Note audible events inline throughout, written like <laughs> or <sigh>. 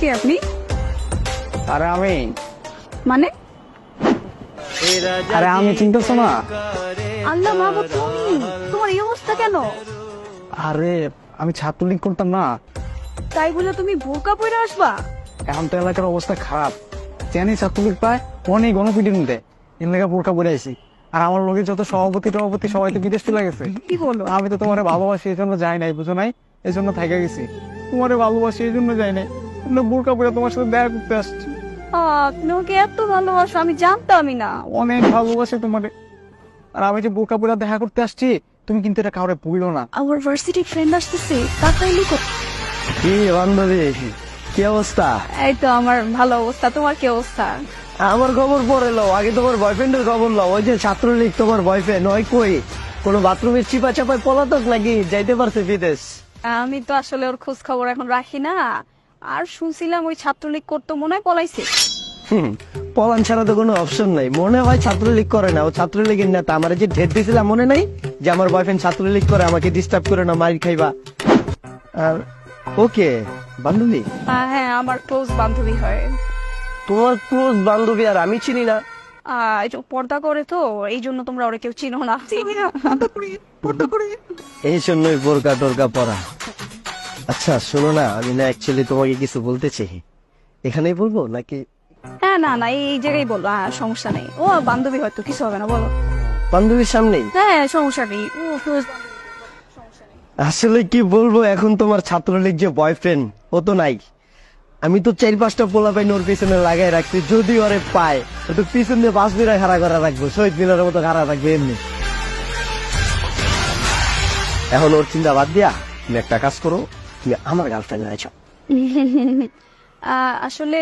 কে আপনি? আরে আমি। মানে? আরে আমি চিনতেছো না আল্লাহ মাহবুব তুমি? তোমার এই অবস্থা কেন? আরে আমি ছাত্রলীগ করতাম না। তাই বলে তুমি বোরকা পরে আসবা? এখন তো এলাকার অবস্থা খারাপ। জানি ছাত্রলীগ পায় অনেক গণপিটির মধ্যে এলাকা বোরকা পরে আইছি। আর আমার লোকের যত সভাপতি টভাপতি সবাই তো বিদেশ চলে গেছে। কি বলো? আমি তো তোমার ভালোবাসি এই জন্য যাই নাই বুঝো নাই? এই জন্য থাইকা গেছি। তোমার ভালোবাসি এই জন্য যাই নাই। এমনি বোরকা পরে তোমার সাথে দেখা করতে আসছি। আহ, ওকে এত ভালোবাসো আমি জানতামই না। অনেক ভালোবাসে তোমারে। আর আমি যে বোরকা পরে দেখা করতে আসছি তুমি কিন্তু এটা কাউরে বইলো না। আমার ভার্সিটি ফ্রেন্ড আসতেছে লুকো কি বান্ধবী কি অবস্থা? এই তো আমার ভালো অবস্থা তোমার কি অবস্থা? আমার খবর পরে লও আগে তোমার বয়ফ্রেন্ডের খবর লও। ওই যে ছাত্রলীগ তোমার বয়ফ্রেন্ড ওই কই? কোনো বাথরুমের চিপা চাপায় পলাতক নাকি? যাইতে পারছে বিদেশ। আমি তো আসলে ওর খোঁজ খবর এখন রাখি না। আর শুনছিলাম ওই ছাত্রলীগ করতো মনে হয় পলাইছে। হুম, পলান ছাড়া তো কোনো অপশন নাই। মনে হয় ছাত্রলীগ করে না। ও ছাত্রলীগের নেতা আমার যে ঢের দিয়েছিলাম মনে নাই? যে আমার বয়ফ্রেন্ড ছাত্রলীগ করে আমাকে ডিস্টার্ব করে না মারি খাইবা। আর ওকে বান্ধবী? আহ, হ্যাঁ আমার ক্লোজ বান্ধবী হয়। তোমার ক্লোজ বান্ধবী আর আমি চিনি না। আহ, একটু পর্দা করে তো এই জন্য তোমরা ওরা কেউ চিনো না। এই জন্যই বোরকা টোরকা পরা। আচ্ছা শোনো না আমি না অ্যাকচুয়ালি তোমাকে কিছু বলতে চাই। এখানেই বলব নাকি? হ্যাঁ না না এই জায়গায় বলো হ্যাঁ সমস্যা নেই। ও বান্ধবী হয়তো কিছু হবে না বলো। বান্ধবীর সামনেই? হ্যাঁ সমস্যা নেই। ও আসলে কি বলব এখন তোমার ছাত্রলীগ যে বয়ফ্রেন্ড ও তো নাই। আমি তো চার পাঁচটা পোলা পাই ওর পিছনে লাগাই রাখছি যদি ওরে পায় তো পিছন দিয়ে পাঁচ মিনিট খাড়া করা রাখব শহীদ মিনারের মতো খাড়া রাখবে এমনি। এখন ওর চিন্তা বাদ দিয়া তুমি একটা কাজ করো আমার গার্লফ্রেন্ড হয়েছ আসলে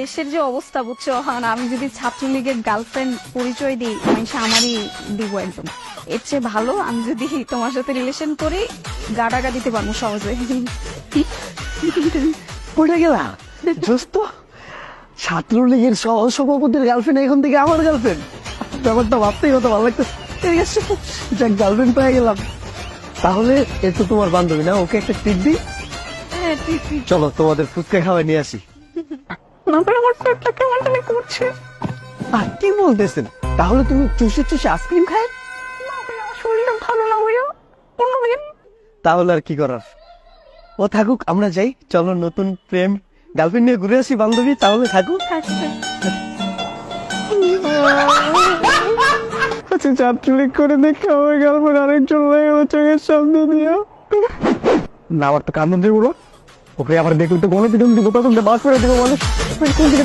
দেশের যে অবস্থা বুঝছ? এখন আমি যদি ছাত্রলীগের গার্লফ্রেন্ড পরিচয় দিই মানুষ আমারই দিব একদম। এর চেয়ে ভালো আমি যদি তোমার সাথে রিলেশন করি গাটাগা দিতে পারব সহজে। পড়ে গেলাম দোস্ত ছাত্রলীগের সহ সভাপতির গার্লফ্রেন্ড এখন থেকে আমার গার্লফ্রেন্ড ব্যাপারটা ভাবতেই কত ভালো লাগতেছে। ঠিক আছে যাক গার্লফ্রেন্ড পেয়ে গেলাম। তাহলে এ তো তোমার বান্ধবী না? ওকে একটা টিপ দিই? <laughs> চলো তোমাদের ফুচকা খাওয়াই নিয়ে আসি। আমার পেটটা কেমন জানি করছে। আর কি বলতেছেন? তাহলে তুমি চুষে চুষে আইসক্রিম খায়? শরীরটা ভালো না ভাইয়া। অন্যদিন তাহলে আর কি করার? ও থাকুক আমরা যাই। চলো নতুন প্রেম গার্লফ্রেন্ড নিয়ে ঘুরে আসি বান্ধবী তাহলে থাকুক। আচ্ছা ছাত্রলীগ করে দেখে আমার গার্লফ্রেন্ড আরেকজন হয়ে গেল চোখের সামনে দিয়ে। না আমার তো কান্দন দিয়ে ওকে আবার দেখলে তো কোনো পিটন দিব তখন বাস করে দিব বলে কোন দিকে